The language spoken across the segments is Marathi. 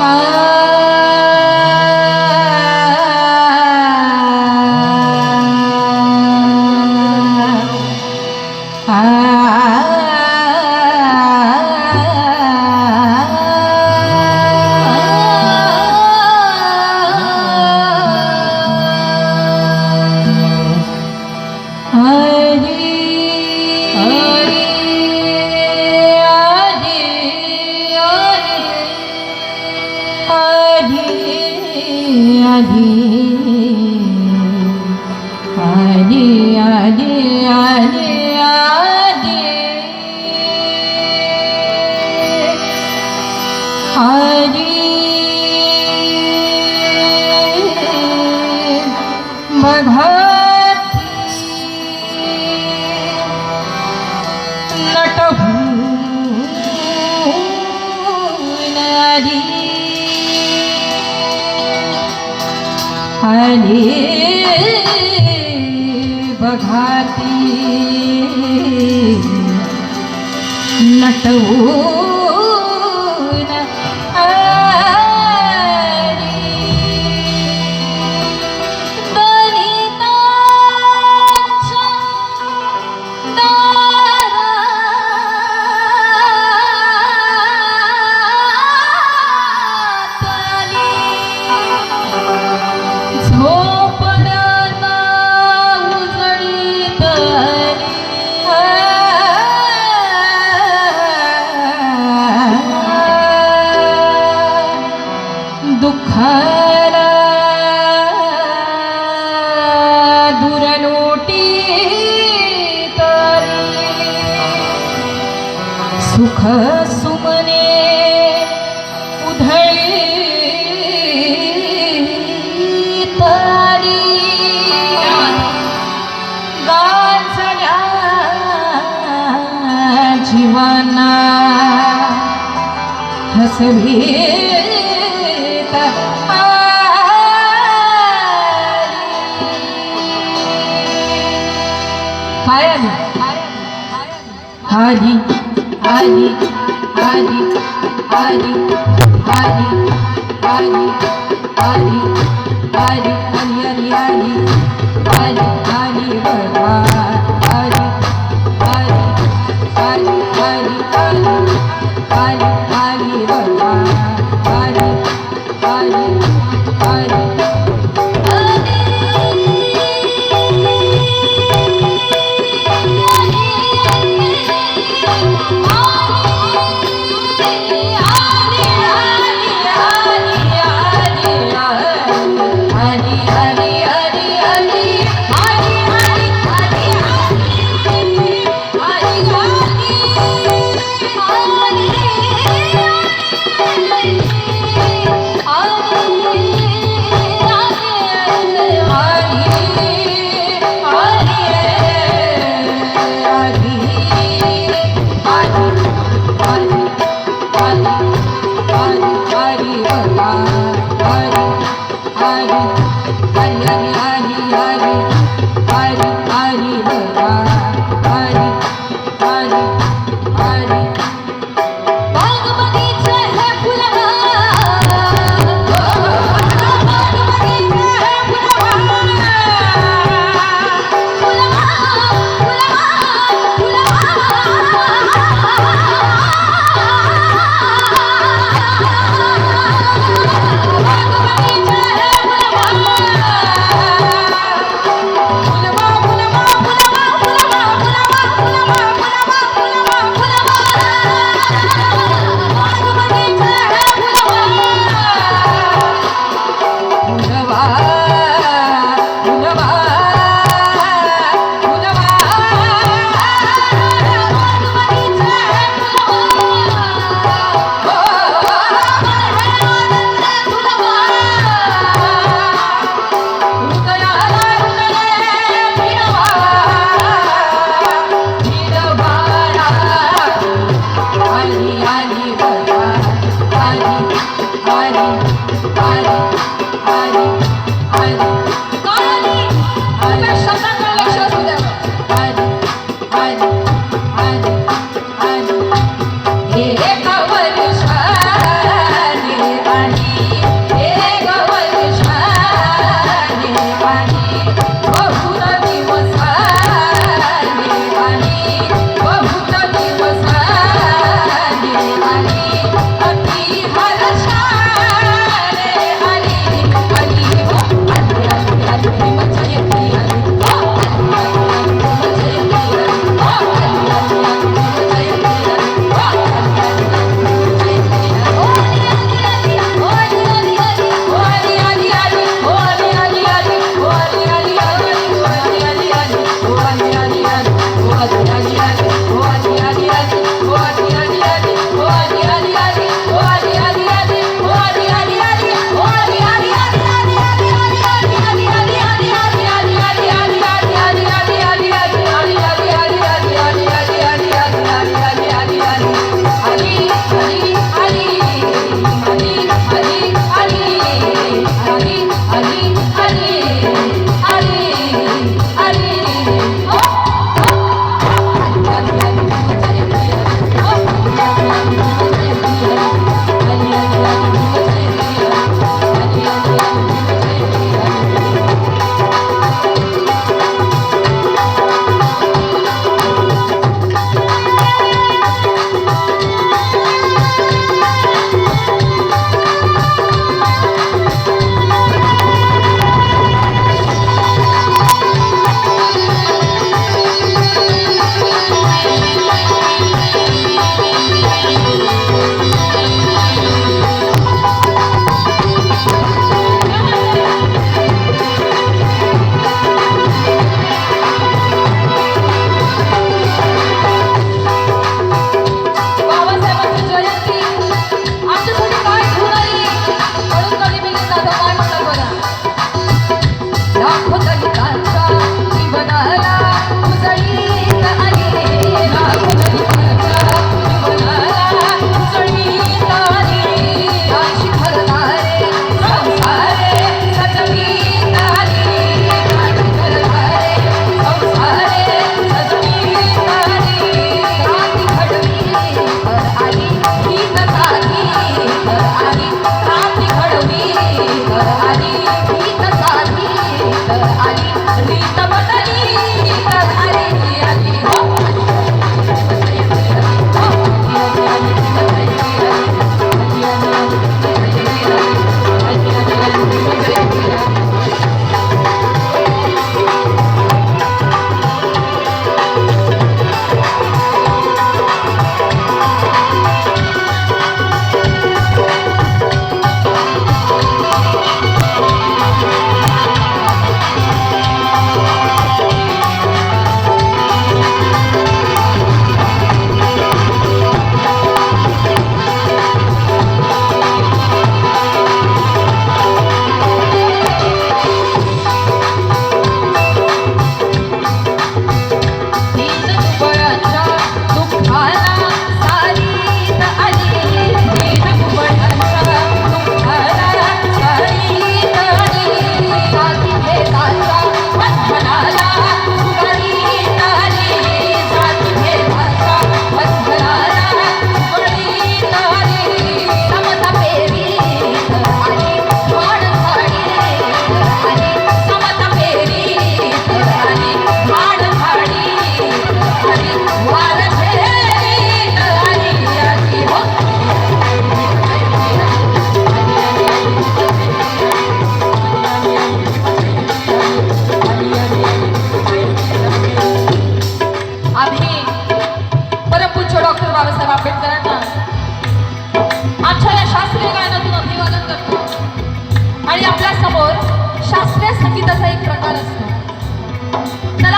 好。আজে আজে আজে আজে আজে মঘাতি নটভূ নারী हरे बघाती. नटवू जीवना हसवीत आली. आली आली आली आली आली आली आली आली आली आली आली आली आली बघा हरी हरी हरी हरी हरी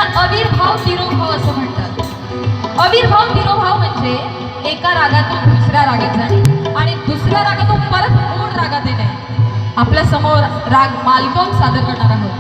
अविर्भाव तिरोभाव असं म्हणतात. अविर्भाव तिरोभाव म्हणजे एका रागातून दुसऱ्या रागात जाणे आणि दुसऱ्या रागातून परत मूळ रागात येणे? आपल्यासमोर राग मालकम सादर करणार आहोत.